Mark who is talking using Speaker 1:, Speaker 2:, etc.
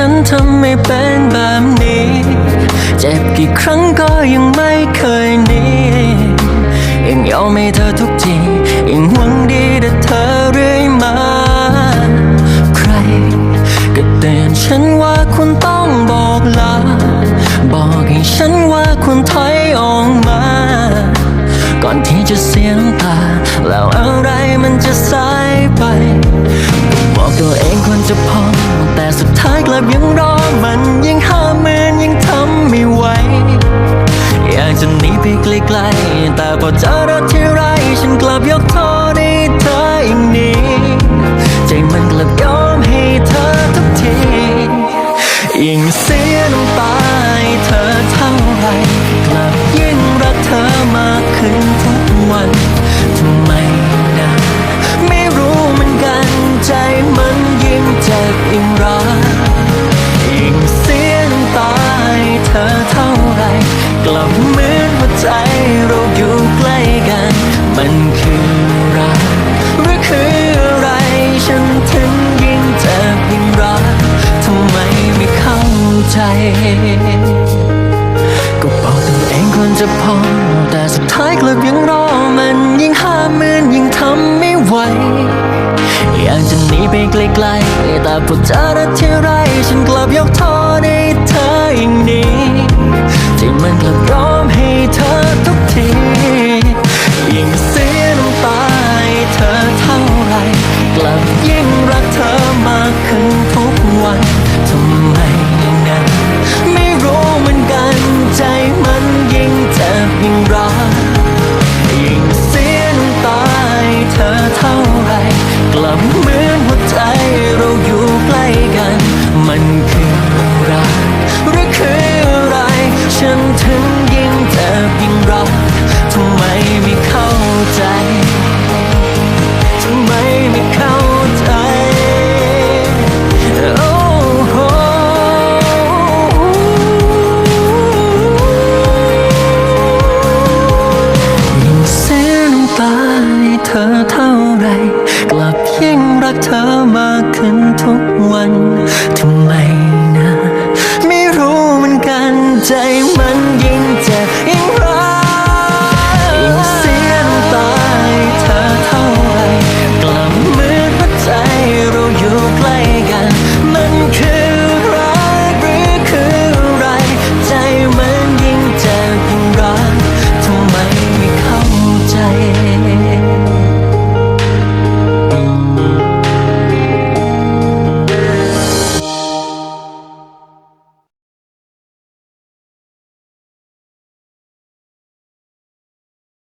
Speaker 1: ฉันทำให้เป็นแบบนี้ เจ็บกี่ครั้งก็ยังไม่เคยหนียังยอมให้เธอทุกทียังหวังดีแต่เธอเรื่อยมา ใครก็เตือนฉันว่าคุณต้องบอกลา บอกให้ฉันว่าคุณถอยออกมา ก่อนที่จะเสียงตา แล้วอะไรมันจะสายไป บอกตัวเองควรจะพอ แต่สุดท้ายกลับยังรอมันยังห้ามมืนยังทำไม่ไหว อยากจะหนีไปไกลๆแต่พอเจอรักที่ไร ฉันกลับยกโทษให้เธออย่างนี้ คือรักหรือคืออะไรฉันถึงยิ่งเจ็บยิ่งรักทำไมไม่เข้าใจ ก็บอกตัวเองควรจะพอแต่สุดท้ายกลับยังรอมันยิ่งห้ามมือนยิ่งทำไม่ไหวอยากจะหนีไปไกลๆแต่พอเจอรักที่ไรฉันกลับยกโทษให้เธอเองนี้ You.